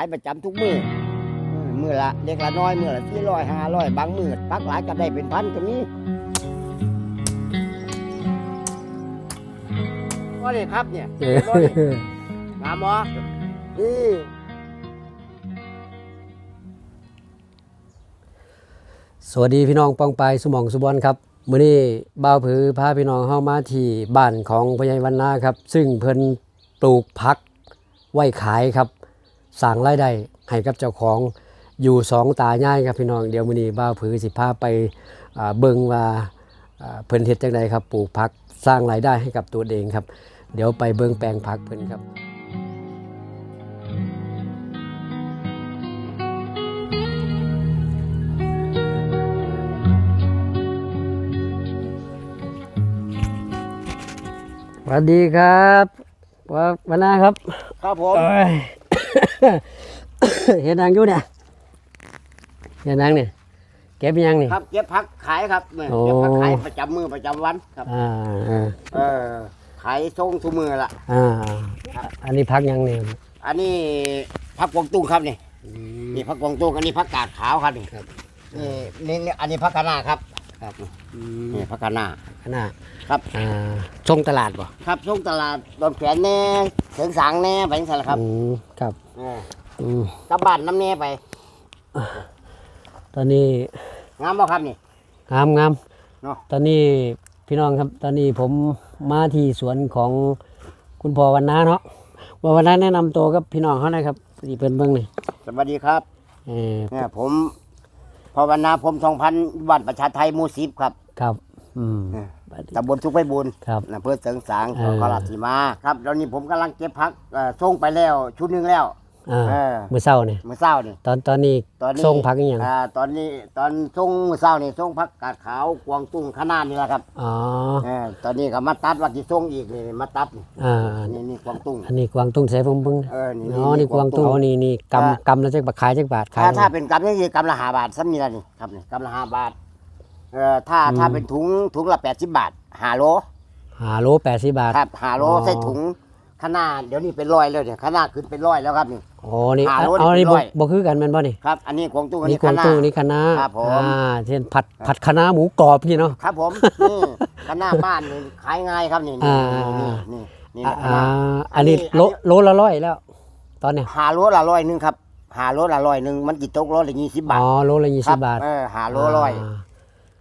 ายประจำทุกมืออืมมือละเล็กละน้อยมือละสี่ร้อยห้าร้อยบางมือพักหลายก็ได้เป็นพันก็มีก็เลยครับเนี่ยเอบ่นี่องามบ่นี่สวัสดีพี่น้องปองไปายสมองสุบอนครับมื้อนี้บ่าวผือพาพี่น้องเฮามาที่บ้านของพญายวันนาครับ ซึ่งเพิ่นปลูกผักไว้ขายครับ สร้างรายได้ให้กับเจ้าของอยู่สองตายายครับพี่น้องเดี๋ยวมื้อนี้บ่าวผือสิพาไปอ่าเบิ่งว่าอ่าเพิ่นเฮ็ดจังไดครับปลูกผักสร้างรายได้ให้กับตัวเองครับ เดี๋ยวไปเบิ่งแปลงผักเพิ่นครับสวัสดีครับว่าวันนาครับ ครับผม เอ้ยเห็นนางอยู่เนี่ยเห็นนางเนี่ยเก็บยังนี่ครับเก็บพักขายครับเนี่ยโอ้เก็บพักขายประจำมือประจำวันครับอ่าอ่าเออขายส่งทุกมือละอ่าอันนี้พักยังนี่อันนี้พักกวางตุ้งครับนี่นี่พักกวางตุ้งอันนี้พักกาดขาวครับนี่ครับนี่นี่นี่อันนี้พักกะนาครับ ครับนี่พักกะนาขนาดครับอ่าช่งตลาดป่ะครับส่งตลาดโดนแขวนแน่เสียงสางแน่ไปสั่นละครับอืมครับเอออืมกลับบ้านน้ำแน่ไปตอนนี้งามบ่ครับนี่ งามงามเนาะ ตอนนี้พี่น้องครับ ตอนนี้ผมมาที่สวนของคุณพ่อวันนาเนาะว่าวันนาแนะนำตัวกับพี่น้องเขาหนะครับที่เป็นเบิ้งนี่สวัสดีครับเออเนี่ยผม ภาวนาผมทองพันบ้านประชาไทยหมูสิบครับ ครับ อืมเออตำบลทุกไพบุญครับอำเภอเสริงสางเอจังอหวัดนครราชสีมา ครับตอนนี้ผมกำลังเก็บพักเอ่อส่งไปแล้วชุดหนึงแล้ว อ่าเออเมื่อเช้านี่เมื่อเช้านี่ตอนตอนนี้ตอนนี้ส่งพักอหย่างอ่าตอนนี้ตอนส่งมื้อเช้านี่ส่งพักกาดขาวกวางตุ้งขนาดนี่แหละครับอ๋อเออตอนนี้ก็มาตัดว่าที่ส่งอีกนี่มาตัดนี่อ่านี่นี่กวางตุ้งอันนี้กวางตุ้งใส่ผมเบิ้งเออนี่อ๋อนี่กวางตุ้งอ๋อนี่นี่กำกำแล้วจะบาทขายจักบาทขายถ้าถ้าเป็นกำนี่คือกำละห้าบาทซ้ำนี่ละนี่ครับนี่กำละห้าบาทเอ่อถ้าถ้าเป็นถุงถุงละแปดสิบบาทห้าโลหาโลแปดสิบบาทครับห้าโลอ๋อใส่ถุง ขนาดเดี๋ยวนี้เป็นร้อยแล้วเนี่ยขนาดขึ้นเป็นร้อยแล้วครับนี่อ๋อนี่หาโลอ๋อนี่นี่เป็นบ่ร้อย บ่คือกันแม่นบ่นี่ครับ อันนี้กวางตุ้งอันนี่นี้กวางขนาตุ้งดนี่คะน้าครับผม อ่าเช่นผัดผัดคะน้าหมูกรอบพี่เนาะ ครับผม นี่ขนาดบ้านนี่ขายง่ายครับนี่นี่อ่า นี่นี่นี่อ่านะขอ่านาด อันนี้อันนี้ โลโลละร้อยแล้ว ตอนเนี้ยหาโลละร้อยหนึงครับหาโลละร้อยหนึงมันกี่ตกโลละยี่สิบบาทอ๋อโลละยี่คสิรับบาทเออหาโลร้อย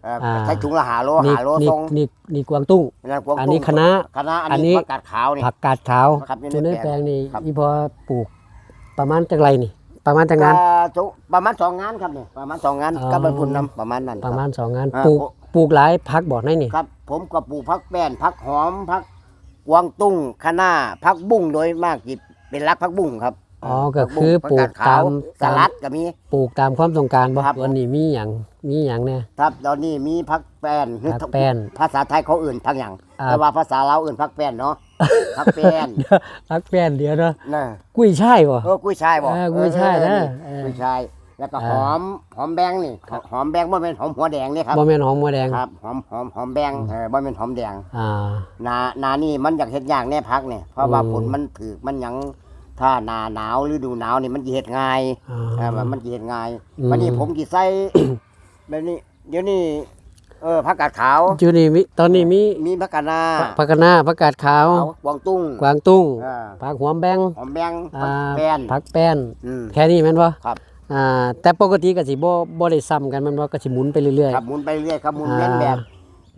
เอออา ใช้ถุงละหาโลนี่หาโลนี่ทรงนี่นี่กวางตุ้ง นั่นกวางอันตุ้นี้งคะน้าคณะอันอันนี้นี้ ผักกาดขาวนี่ ผักกาดขาวครับอยู่อยู่ในในแปแปลลงงนี่ครับ อีพอปลูก ประมาณจักไรนี่ ประมาณจักงาน อ่าจุประมาณสองงานครับนี่ประมาณสองงานอ๋อ ก็เป็นพุ่นนำประมาณนั้นคปบ ระมาณสองงานอ่าปลูกโอ้ ปลูกหลายพักบอกได้นี่ ครับ ผมก็ปลูกพักแป้นพักหอมพักกวางตุ้งคะน้าพักบุ้งโดยมากที่เป็นรักพักบุ้งครับอ๋อก็คือผัปลูกกกาดขาวตาม สลัดก็มี ปลูกตามความต้องการบ่ครับ วันนี้มีอย่าง มีอย่างเนี่ย ครับตอนนี้มีพักแป้นพักแป้นภาษาไทยเขาอื่นพักอย่างอ่า แต่ว่าภาษาเราวอื่นพักแป้นเนาะพักแป้นพักแป้นเดียวเนาะน่ะกุ้ยช่ายบ่ เออกุ้ยช่ายบอกเออกุ้ยช่ายนะเออกุ้ยช่ายแล้วก็เออ หอมหอมแบงนี่หอมแบงบ่เป็นหอมหัวแดงนี่ครับบ่แม่นหอมหัวแดงครับหอมหอมหอมแบงเออบ่เป็นหอมแดงอ่า นานานี่มันอยากเฮ็ดยากแน่พักเนี่ยเพราะว่าอืม ฝนมันถือมันหยังถ้าหนาหนาวฤดูหนาวนี่มันสิเฮ็ดง่าย อ่เออามันสิเฮ็ดง่ายอืม วันนี้ผมสิใส่ แบบนี้ เดี๋ยวนี้เออผักกาดขาว อยู่นี่มีตอนนี้มีมีผักกาดนาผักกะนาผักกาดขาวขาวกวางตุ้งกวางตุ้งอ่าผักหอมแบงหอมแบงอ่าผักแป้นผักแป้นอืม แค่นี้แม่นบ่ครับ อ่าแต่ปกติก็สิบ่บ่ได้ซ้ำกันแมันบ่ก็สิหมุนไปเรื่อย ครับหมุนไปเรื่อยครับหมุนอ่าเวียนแบบ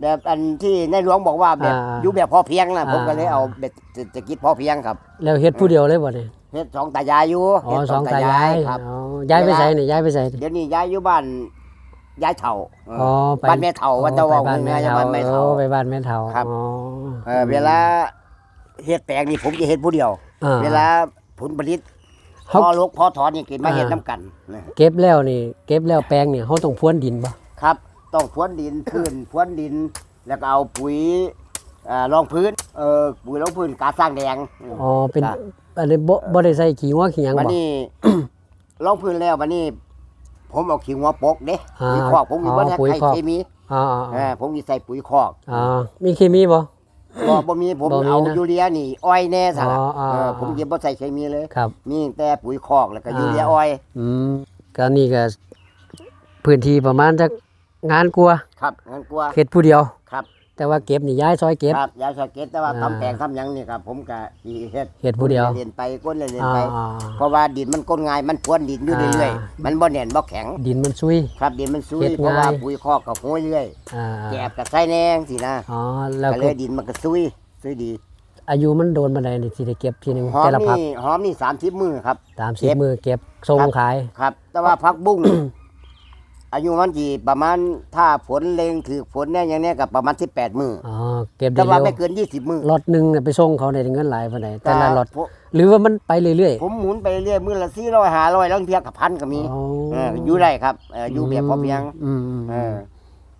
แบบอันที่ในหลวงบอกว่าแบบอ่าอยู่แบบพอเพียงนะอ่าผมก็เลยเอาแบบเศรษฐกิจพอเพียงครับๆแล้วเฮ็ดผู้เดียวเลยบ่เนี่ยเฮ็ดสองตายายอยู่อ๋อเฮ็ดสองตายายครับ อ๋อย้ายไปไสนี่ย้ายไปไสเดี๋ยวนี้ย้ายอยู่บ้าน ย้ายเฒ่าอ๋อไปบ้านแม่เฒ่าว่าจะว่าไปบ้านแม่ง่ายๆเฒ่าบ้านแม่เฒ่าโอ้ไปบ้านแม่เฒ่าครับอ๋อเออเวลาเฮ็ดแปลงนี่ผมจะเฮ็ดผู้เดียวอ่เวลาผลผลิตพเขาอลกพอถอนนี่กินมาอ่าเฮ็ดน้ำกันนะเก็บแล้วนี่ เก็บแล้วแปลงนี่เฮาต้องพรวนดินบ่ครับ ต้องพรวนดินพื้นพรวนดิน แล้วก็เอาปุ๋ยเอ่อรองพื้นเอ่อปุ๋ยรองพื้นกาสร้างแดงอ๋อเป็นครับอันนี้บ่บ่ได้ใส่ขี้งัวขี้หยังวันบ่นี้รองพื้นแล้ววันนี้ ผมเอาขี้งัวปกเด้อ่าปุ๋ยคอกผมมีบ่ได้อ๋อปุ๋ยใช้คอก เคมีอ๋อเออผมมีใส่ปุ๋ยคอกอ๋อมีเคมีบ่ บ่บ่มีผมบ่มีเอานะยูเรียนี่อ้อยแน่ซะล่ะอ๋ออ๋อเออผมเก็บบ่ใส่เคมีเลย ครับ มีแต่ปุ๋ยคอกแล้วก็ยูเรียอ้อยอืมก็นี่ก็พื้นที่ประมาณจักงานกลัวาครับงั้นกลัวเฮ็ดผู้เดียวครับ แต่ว่าเก็บนี่ย้ายซอยเก็บ ครับยาสเก็ตแต่ว่าอ่า ทำแปลงทำหยังนี่ครับผมก็สิเฮ็ดเฮ็ดผู้เดียว เรียนไปก้นเรียนอ่าไปเพราะว่าดินมันก้นง่ายมันพรวนดินอยู่อ่าเรื่อยๆมันบ่แน่นบ่แข็ง ดินมันซุย ครับดินมันซุยเฮ็ดเพราะว่าง่าย ปุ๋ยคอกกับห้วยเรื่อยอ่าแกบกับไส้แนงสินะอ๋อแล้วก็เลก็ยดินมันก็ซุยซุยดีอายุมันโดนบันไดนี่สิได้เก็บทีหนึงหอมแต่ละพักนี่หอมนี่30มื้อครับตามเก็บ10มือเก็บส่งครับขาย ครับ แต่ว่าพักบุ้ง อายุมันจีประมาณถ้าฝนเลงถือฝนเนี่ยอย่างเนี้ยกับประมาณ18มื้ออ๋อเก็บแต่ได้ว่าเร็วไม่เกิน20มื้อรถหนึงเนี่ยไปส่งเขาได้เงินหลายปานใดแต่ละรถผมหรือว่ามันไปเรื่อย ผมหมุนไปเรื่อยมื้อละ400 500แล้วเพียงกับพันก็มีอ๋อ เอออยู่ได้ครับเอออยู่แบบพอเพียงอืมอืมเออ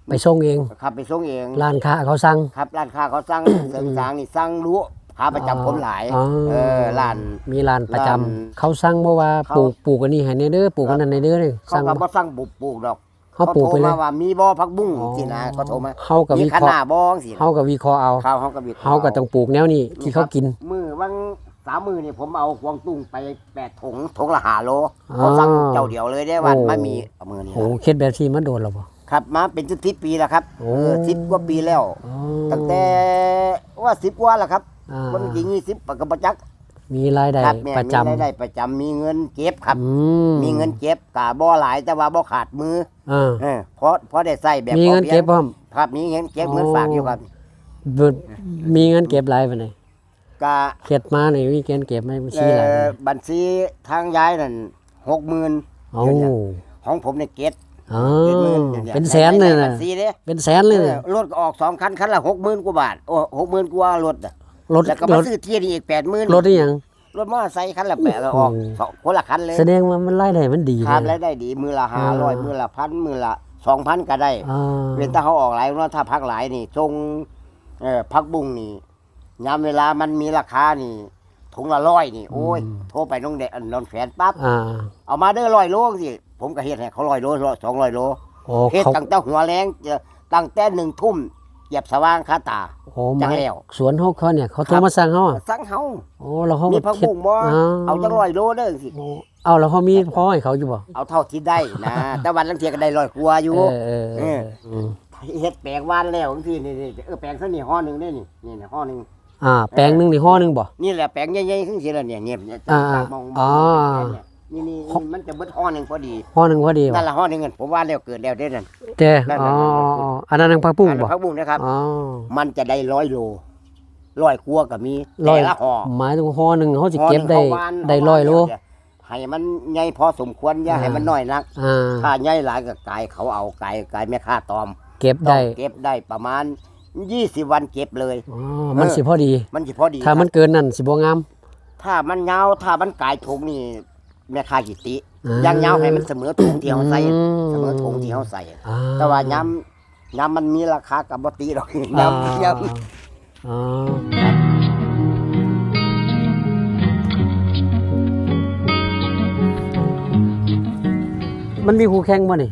ไปส่งเองครับไปส่งเองร้านค้าเขาสั่ง ครับร้านค้าเขาสั่ง เสริมสางนี่สั่งรู้ ขาประจำผมหลายอ๋อ เออร้าน มีร้านประจำร้านเขาสั่งบ่ว่าเขา ปลูกปลูกอันนี้ให้ในเด้อปลูกอันนั้นในเด้อนี่เขาสั่งก็บ่สั่งบุกปลูกดอกเขาปลูกไปโทรเลยมาว่ามีบ่พักบุ้งอ๋อสินะเขาโทรมาเขากับมีวิขเคราะนาห์ดบ่สิเขากับวิเคราะห์เอาเขาเขาก็วิคระห์เขาก็ต้องปลูกแนวนี้ที่เขากิน มือวังสามมือนี่ผมเอากวางตุ้งไปแปดถุงถุงละหาโลอ๋อเขาสั่งเจ้าเดียวเลยได้วันโอ้ ไม่มีเอามือนี่โอ้เฮ็ดแบบที่มันโดนแล้วบ่ ครับมาเป็นสิบสิบปีแล้วครับโอ้ เออสิบกว่าปีแล้ว อ๋อตั้งแต่ว่าสิบกว่าแล้วครับ อ่าคนจริงยี่สิบปกประจักษ์มีรายได้ครับแม่ประมีจำ รายได้ประจำมีเงินเก็บครับ อืมมีเงินเก็บกะบ่หลายแต่ว่าบ่ขาดมืออ่าเออเพราะเพราะได้ใส่แบบมีเงินพอพียเก็บพร้อม ครับมีเงินเก็บเงินโอ้ฝากอยู่ครับเบิดมีเงินเก็บหลายปานใดกะเฮ็ดมานี่มีเงินเก็บไหมบัญชีเอ่หลายอบัญชีทางย้ายนั่นหกหมื่นเอ้าของผมเนี่ยเก็บอ๋อเจ็ดหมื่นอย่างงี้ยเป็นแสนเลยใบันะญชีเด้เป็นแสนเลยนะรถก็ออกสองคันคันละหกหมื่นกว่าบาทโอ้หกหมื่นกว่ารถอะ รถแล้วก็รมาถซื้อเที่ยนี่อีกแปดหมื่นรถนี่หยัง รถมอเตอร์ไซค์คันละแปดแล้วออกโอ้สองคนละคันเลยแสดงว่ามันรายได้มันดีครับเลราย ยได้ดี มือละห้าร้อยอ่ามื มือละพันมือละสองพันก็ได้ อ่าเว้นถ้าเขาออกหลายเนาะถ้าพักหลายนี่ทรงเอ่อพักบุ้งนี่ยามเวลามันมีราคานี่ถุงละร้อยนี่ โอ้ยโทรไปน้องเด็กนอนแฝนปั๊บอ่าเอามาเด้อร้อยโลสิผมก็เฮ็ดให้เขาร้อยโลสองร้อยโลโอ้เฮ็ดเขาตั้งแต่หัวแรงเอ่อตั้งแต่หนึ่งทุ่ม เหยียบสว่างคาตา โอ้จัมางแล้ว สวนเฮาเขาเนี่ย เขาโทครัรบมาสั่งเฮาอะสั่งเฮาโอ้แล้วเขามีก็พักคิดบุ้งบ่อ่เอาจังร้อยโลเด้อสิ โอ้เอาแล้วเขามีพอให้เขาอยู่บ่เอาเท่าที่ได้นะ แต่วันลังเทียก็ได้ร้อยกว่าอยู่ เออเออเอออืมเฮ็ดแปลงวานแล้วบางทีนี่ๆเออแปลงเท่านี้ห่อหนึงได้นี่นี่ๆห่อหนึง อ่า แปลงหนึงนี่ห่อหนึงบ่ นี่แหละแปลงใหญ่ๆขึ้นสิละเนี่ยเนี่ยเนี่ยอ่าจากมองอ๋อ เนี่ย นี่นี่นี่มันจะเบิดห่อหนึงพอดีห่อหนึงพอดีบ่นั่นละห่อหนึงอะผมว่าแล้วเกิดแล้วเด้อนั่น เจ้นั่นอ๋อนั่นนั่นอ๋ออันนั้นนางผักปุ้งบ่พักบุ้งนะครับ อ๋อ มันจะได้ร้อยโลร้อยกว่าก็มีร้อย แต่ละห่อหมายถึงห่อหนึงเขาสิห่อหเก็บนึ่งได้เขาวานได้เขาวานร้อยโลแล้วเนี่ยให้มันใหญ่พอสมควรอย่าอ่า ให้มันน้อยนัก อ่า ถ้าใหญ่หลายก็กายเขาเอากายกายแม่ค่าตอมเก็บต้อได้งเก็บได้ประมาณ 20 วันเก็บเลย อ๋อมันสิพอดี มันสิพอดีถ้ามันครับเกินนั่นสิบ่งาม ถ้ามันยาวถ้ามันกายถุงนี่ แม่ค่ากิติอ่าอยังยาวให้มันเสมอถุงที่เขาใส่อืม เสมอถุงที่เขาใส่ อ่าแต่ว่าย้ำย้ำมันมีราคากับบ่ตีหรอกอ่าย้ำย้อ๋อมันมีคู่แข่งบ่นี่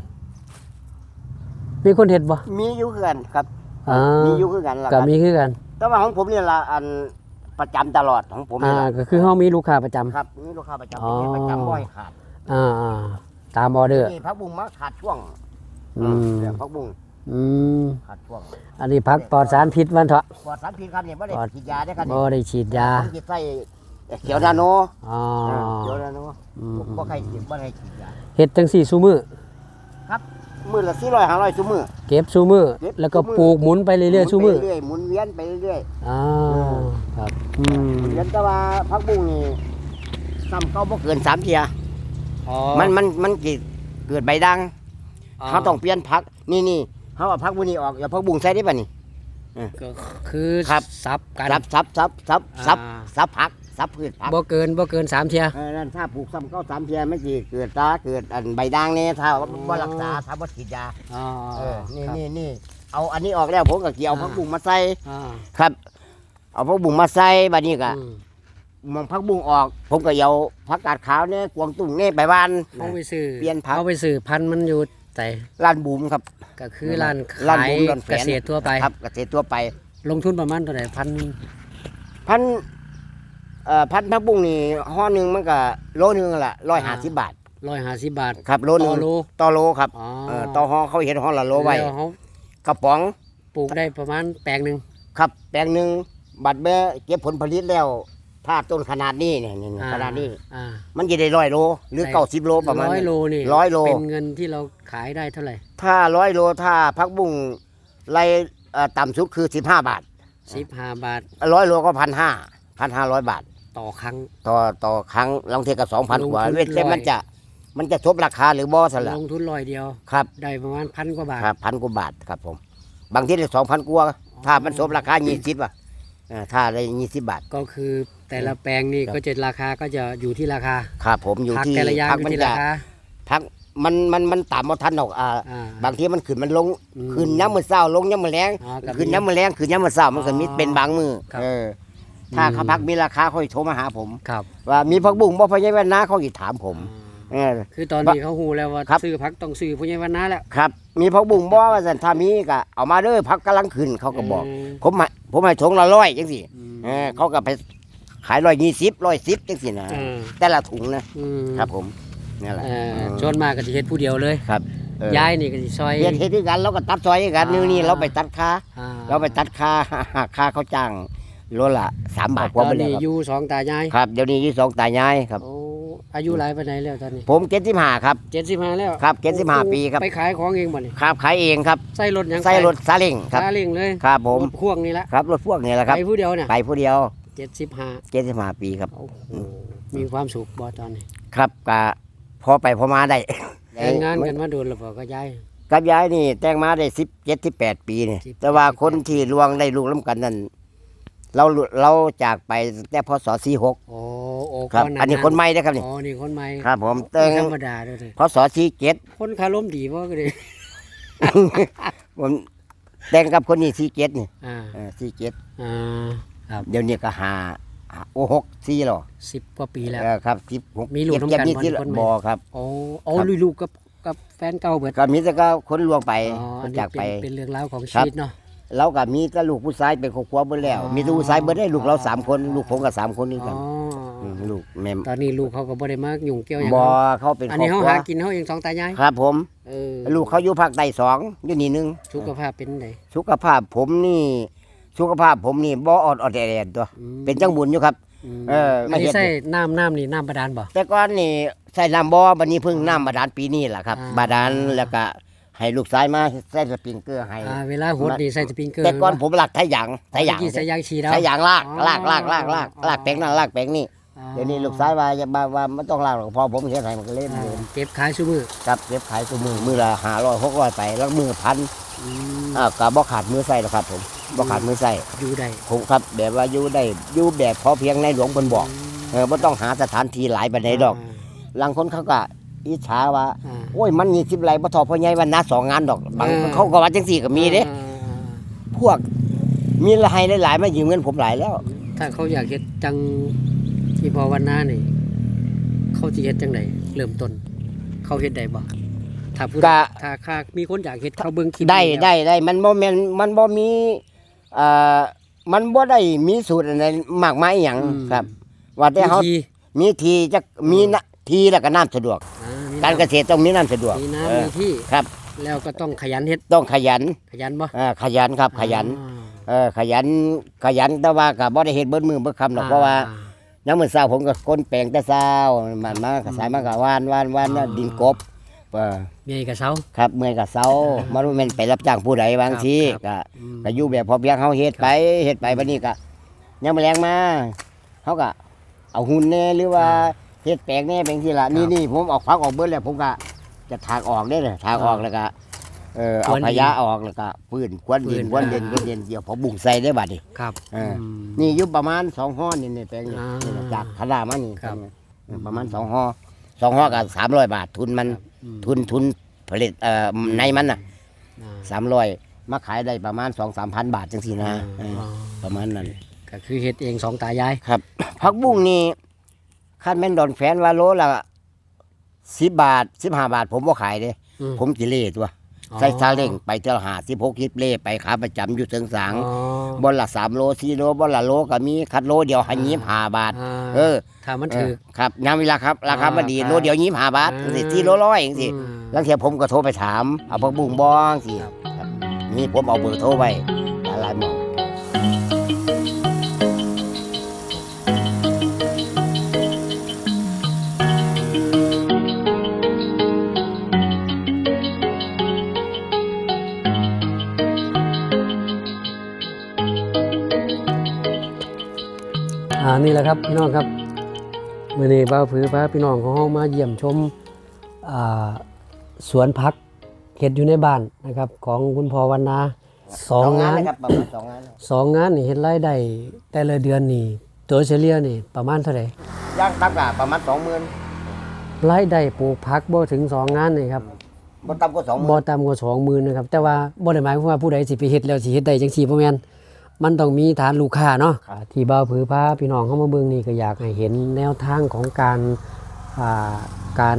มีคนเห็ดบ่ำมีอยู่คือกันครับ อ่ามีอยู่คือกันล่ะคก็รับมีคือกัน แต่ว่าของผมเนี่ยละอัน ประจำตลอดของผมอ่านี่ล่ะก็คือเฮามีลูกค้าประจำ ครับนี่ลูกค้าประจำอ๋อเป็นประจำบ่อยขาดอ่าอ่าตามออเดอร์ นี่พักบุ้งมาขาดช่วงอืม เรื่องพักบุ้งอืมขาดช่วงอันนี้พักปลอดสารพิษวันเถาะปลอดสารพิษครับเนี่ยไม่ได้ปลอด ฉีดยาได้ครับบ่ได้ฉีดยา ผมจะใส่เขียวนาโนอ๋อเขียวนาโนอืมผมบ่ใครฉีดบ่ได้ฉีดยาเฮ็ดจังสี่ซุมือ มือละสี่ร้อยห้าร้อยชั่วมือ เก็บซุมือเก็บแล้วก็ซุมื้อ ปลูกหมุนไปเรื่อยๆซุมือหนไปเรื่อยๆหมุนเวียนไปเรื่อยอ่าครับอืมๆเวียนแต่ว่าพักบุ้งนี่ซ้ำเก้าบ่เกินสามเทียมันมันมันกิเกิดใบดังเขาต้องเปลี่ยนพักนี่นี่เขาเอาพักบุ้งนี่ออกอย่าพักบุ้งใส่ได้ป่ะนี่ ก็คือครับ ซับกัน ซับซับซับซับซับอ่า ซับพัก ซับพืชพักบ่เกินบ่เกินสามเทียเออนั่นถ้าปลูกซ้ำเก้าสามเทียไม่สิเกิดตาเกิดอันใบด่างเนี่ยถ้าว่ารักษาถ้าว่าฉีดยาอ๋อเออนี่ครับนี่นี่เอาอันนี้ออกแล้วผมก็เกี่ยวอ่าพักบุ้งมาใส่อ่าครับ เอาพักบุ้งมาใส่บัดนี้ก็อืมมองพักบุ้งออก ผมก็เอาผักกาดขาวเนี่ยกวางตุ้งเนี่ยไปบ้านเอาไปซื้อเปลี่ยนพักเอาไปซื้อพันธุ์มันอยู่แต่ร้านบูมครับ ก็คือร้านร้านขายบุ้งร้านแฝเกนษตรทั่วไปครับเกษตรทั่วไป ลงทุนประมาณเท่าไหร่พันพันเอ่อพันพักบุ้งนี่ห่อหนึ่งมันก็โลหนึงละร้อยห้าสิบบาทร้อยห้าสิบบาท ครับโลหนึงต่อโล ต่อโลครับอ๋อเออต่อห่อเขาเห็นห่อละโลไว้แล้วเขากระป๋องปลูกได้ประมาณแปลงหนึ่งครับ แปลงหนึ่งบัดเมื่อเก็บผลผลิตแล้ว ถ้าต้นขนาดนี้เนี่ยนี่อ่ขนาดนี้ อ่า มันจะได้ร้อยโลหรือได้ เก้าสิบโลประมาณร้อยนั้นโลนี่ร้อยโล เป็นเงินที่เราขายได้เท่าไหร่ถ้าร้อยโลถ้าพักบุ้งไรเอ่อต่ำสุดคือสิบห้าบาทสิบห้าบาทร้อยโลก็พันห้าพันห้าร้อยบาท ต่อครั้ง ต่อต่อครั้งลองเทียบกับสองพันลงกว่าทุนเว้นแต่ร้อย มันจะมันจะทบราคาหรือบ่สละลงทุนร้อยเดียว ครับได้ประมาณพันกว่าบาท ครับพันกว่าบาทครับผม บางที่ได้สองพันกว่าถ้ามันทบราคายี่สิบอะเออถ้าได้ยี่สิบบาท ก็คือแต่ละแปลงนี่ครับ ก็จะราคาก็จะอยู่ที่ราคาครับผมอยู่พักที่แต่ละอย่างพักอยู่มันที่จะราคาพักมันมันมันต่ำมาทันหรอกอ่าอ่า บางทีมันขึ้นมันลงอืมขึ้นน้ำมือเศร้าลงน้ำมือแรงอ๋อกับขึ้นน้ำมือแรงขึ้นน้ำมือเศร้ามันก็มีอ๋อเป็นบางมือครับ เออ ถ้าอืมเขาพักมีราคาค่อยโทรมาหาผม ครับว่ามีพักบุ้งบ่พะยายแว่นนาเขาอีกถามผมเออ คือตอนนี้เขาหูแล้วว่าครับ ซื้อพักต้องซื้อผู้ใหญ่วันน้าแล้วครับ มีพักบุ้งบ่ว่าสันถ้ามีก็เอามาเด้อพักกำลังขึ้นเขาก็บอก ผมให้ผมให้ถงละร้อยจังสิมเออเขาก็ไปขายร้อยยี่สิบร้อยสิบจังสินะเออแต่ละถุงนะอืมครับผมนี่แหละเออชวนมากก็จะเฮ็ดผู้เดียวเลยครับเออ ย้ายนี่ก็สิซอย เฮ็ดเฮ็ดด้วยกันเราก็ตัดซอยกันอ่านี่ นี่เราไปตัดค่าอ่เราไปตัดค่าค่าเขาจ้าง โลละสามบาทกตว่าอนไปเลยนี้ครับอยู่สองตายายครับเดี๋ยวนี้ยี่สองตายายครับ โอ้อายุหลายปานใดแล้วตอนนี้ผมเจ็ดสิบห้าครับ75แล้วครับ75ปีครับ ไปขายของเองบ่นี่ครับขายเองครับใส่รถหยังใส่รถซาเล้งครับซาเล้งเลยครับผม รถพ่วงนี่ละครับรถพวกนี้แหละครับ ไปผู้เดียวเนี่ยไปผู้เดียว75เจ็ดสิบห้าปีครับ โอ้โหมีความสุขบ่ตอนนี้ครับก็พอไปพอมาได้แต่งงานกันมาโดนแล้วบ่ก็ย้าย กับยายนี่แต่งมาได้สิบเจ็ดสิบแปดปีนี่18แต่ว่าคนที่ลวงได้ลูกล้ำกันนั่น เราเราจากไปแต่พศสี่หกโอ้โอ้ครับก่อันนี้คนใหม่นะครับนี่ อ๋อนี่คนใหม่ครับผมแต่ไม่งธรรมดาเด้วยพศสี่เจ็ดคนคารมดีบ่ก็ได้ผมแต่งกับคนนี้สี่เจ็ดนี่อ่าสี่เจ็ดอ่าครับเดี๋ยวนี้ก็หาโอ้หกสี่หรอสิบกว่าปีแล้วเออครับสิบหกมีลูกเจ็ดน้ำกันนี่ที่คนใหม่บอครับโอ้โอ้ครับลูกๆกับกับแฟนเก่าเบิดก็มีแต่ก็คนลวงไปอ๋อคอันนนี้จากเป็ไปนเป็นเรื่องราวของครัชีบวิตเนาะ เราก็มีแต่ลูกผู้ชายเป็นครอบครัวเบิดแล้ว อ๋อ มีแต่ผู้ชายเบิดได้ลูกเราสามคน ลูกผมกับสามคนนี่อ๋กันอมลูกแม่มตอนนี้ลูกเขาก็บ่ได้มายุ่งเกี่ยวหยังบอเนาะเขาเป็นอันครอนี้บเขาครัวหากินเขาเองสองตายายครับ ผม เออลูกเขาอยู่ภาคใต้สองอยู่นี่หนึงสุขภาพเป็นไดสุขภาพผมนี่ สุขภาพผมนี่บ่ออดอดแอดๆตัว อืมเป็นจังบุญอยู่ครับ มเออไม่อันนี้เฮ็ดใส่น้ำน้ำนี่น้ำบาดาลบ่ แต่ก่อนนี่ใส่น้ำบ่อบัดนี้เพิ่งน้ำบาดาลปีนี้แหละครับ อ่า บาดาลแล้วก็ ให้ลูกชายมาใส่สปริงเกอร์ให้อ่าเวลาหดนี่ใส่สปริงเกอร์แต่ก่อนผมหลักไถหยางไถหยางเมื่อกี้ใส่ยางฉีดเอาไถหยางลากอ๋อลากลากลากลากลากแปลงนั่นลากแปลงนี่อ๋อเดี๋ยวนี้ลูกชายว่าอย่ามาว่าไม่ต้องลากหรอกพอผมเฮ็ดให้มันก็เล่นอ่าเลยเก็บขายซุมือครับเก็บขายตัวมือมือละห้าร้อยหกร้อยไปแล้วมือพันอืมอ่าก็บ่ขาดมือใส่หรอกครับผมบ่ขาดมือใส่อยู่ได้ผมครับแบบว่าอยู่ได้อยู่แบบพอเพียงในหลวงเพิ่นบอกเออบ่ต้องหาสถานที่หลายปานใดดอกบางคนเขาก็ อิจฉาว่า อ่าโอ้ยมันมีสิบไรบ่ทอพ่อใหญ่วันนะสองงานดอก บางอ่า เขาก็ว่าจังซี่ก็มีเด้อ่าพวกมีรายหลายๆมายืมเงินผมหลายแล้ว ถ้าเขาอยากเฮ็ดจังที่พอวันหน้านี่ เขาสิเฮ็ดจังไดเริ่มต้น เขาเฮ็ดได้บ่ถ้าผู้ใดก็ ถ้าค่ามีคนอยากเฮ็ดเขาเบิ่งคลิปได้นี้แล้ว ได้ได้มันบ่แม่นมันบ่มีเอ่อมันบ่ได้มีสูตรอะไรมากมายหยังครับ ว่าแต่เฮาวิธี มีทีจะมีนะ ทีแล้วก็น้ำสะดวก อ่มีการเกษตรต้องมีน้ำสะดวกมีเอน้ำอ มีที่ครับ แล้วก็ต้องขยันเฮ็ดต้องขยันขยันบ่เออขยันครับขยันอ่าเออขยันขยันแต่ว่าก็บ่ได้เฮ็ดเบิดมือเบิดคำหรอกเพราะว่า อ่ยังมื้อเช้าผมก็ก้นแปลงแต่เช้ามันมาก็สายมาก็วานวานวานน่ะดินกบเออมีกับเซาครับเมื่อยก็เช้ามันบ่แม่นไปรับจ้างผู้ใดบางทีครับ ก็อืม ก็อยู่แบบพอเพียงเฮาเฮ็ดไปเฮ็ดไปบัดนี้ก็ยังมาแรงมาเฮาก็เอาหุ่นแน่หรือว่า เฮ็ดแปลงแน่เป็นที่ละนี่นี่ผมออกพักออกเบิดแล้วผมก็จะถากออกได้เลยถากออกแล้วก็เออเอาขยะออกแล้วก็ปืนควนดินควนเด่นควนเด่นเดี๋ยวผมบุ้งใส่ได้บัดนี้ครับเออมนี่อยู่ประมาณสองห้อนี่ในแปลงนี่อ่านี่นะจากขลามานี่ครับเออประมาณสองห้อสองห้อกับสามร้อยบาททุนมันอืมทุนทุนผลิตเอ่อในมันน่ะอ่าสามร้อยมาขายได้ประมาณสองสามพันบาทจังสี่นะเอออ๋อประมาณนั้นก็คือเฮ็ดเองสองตายายครับผักบุ้งนี่ ขั้นแม่นดอนแฟนว่าโลละสิบบาทสิบห้าบาท ผมบ่ขายเด้อืม ผมกิเลตัวอ๋อ ใส่ซาเล้งไปเจ้าหาสิบหกคิดเล่ไปขาประจำอยู่เชิงสางอ๋อบนละสามโลสี่โลบนละโลก็มีคัดโลเดียวหันยิบห้าบาทาเออถ้ามันเอถืออครับยามเวลาครับราคาอ่ามันดีครับโลเดียวยิบห้าบาทอ่าสิที่โลร้อยอย่างสิอืม แล้วเทียผมก็โทรไปถาม เอาพักบุ้งบ้องสิครับครับนี่ผมเอาเบอร์โทรไว้ อ อ่านี่แหละครับพี่น้องครับมื่อนี้บ่าวผือพาพี่น้องของห้องมาเยี่ยมชมอ่าสวนพักเขตอยู่ในบ้านนะครับ ของคุณพ่อวันนาสองงานนะครับประมาณสองงานสองงานนี่เห็นรายได้แต่ละเดือนนี่ตัวเฉลี่ยนี่ประมาณเท่าไหร่ย่างตักอะประมาณสองหมื่นรายได้ปลูกพักบ่ถึงสองงานนี่ครับบ่ต่ำกว่าสองหบ่มื่นต่ำกว่าสองหมื่นนะครับแต่ว่าบ่ได้หมายความว่าผู้ใดสิไปเฮ็ดแล้วสิเฮ็ดได้จังซี่บ่แม่น มันต้องมีฐานลูกค้าเนาะที่บ่าวผือพาพี่น้องเข้ามาเบิ่งนี่ก็อยากให้เห็นแนวทางของการอ่าการ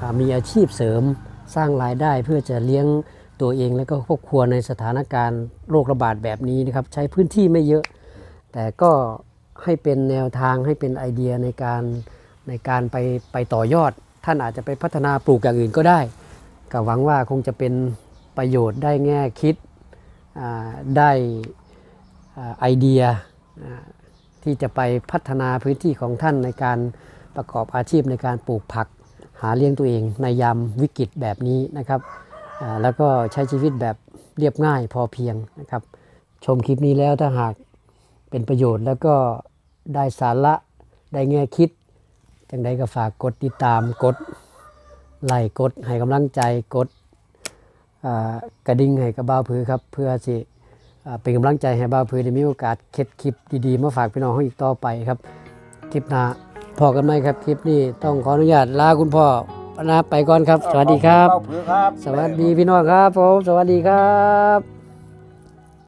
อ่ามีอาชีพเสริมสร้างรายได้เพื่อจะเลี้ยงตัวเองและก็ครอบครัวในสถานการณ์โรคระบาดแบบนี้นะครับใช้พื้นที่ไม่เยอะ แต่ก็ให้เป็นแนวทางให้เป็นไอเดียในการในการไปไปต่อยอด ท่านอาจจะไปพัฒนาปลูกอย่างอื่นก็ได้ ก็หวังว่าคงจะเป็นประโยชน์ได้แง่คิดอ่าได้อ่า ไอเดียที่จะไปพัฒนาพื้นที่ของท่านในการประกอบอาชีพในการปลูกผักหาเลี้ยงตัวเองในยามวิกฤตแบบนี้นะครับ แล้วก็ใช้ชีวิตแบบเรียบง่ายพอเพียงนะครับ ชมคลิปนี้แล้วถ้าหากเป็นประโยชน์แล้วก็ได้สาระได้แง่คิด จังใดก็ฝากกดติดตามกดไล่กดให้กำลังใจกดกระดิ่งให้กับบ้าวผือครับ เพื่อสิ เป็นกำลังใจให้บ้าวผือได้มีโอกาสเค็ดคลิปดีๆ มาฝากพี่น้องเขาอีกต่อไปครับ คลิปหน้าพอกันไหมครับคลิปนี้ต้องขออนุญาตลาคุณพ่อลาไปก่อนครับ สวัสดีครับเาผือครับ สวัสดีพี่น้องครับผมสวัสดีครับ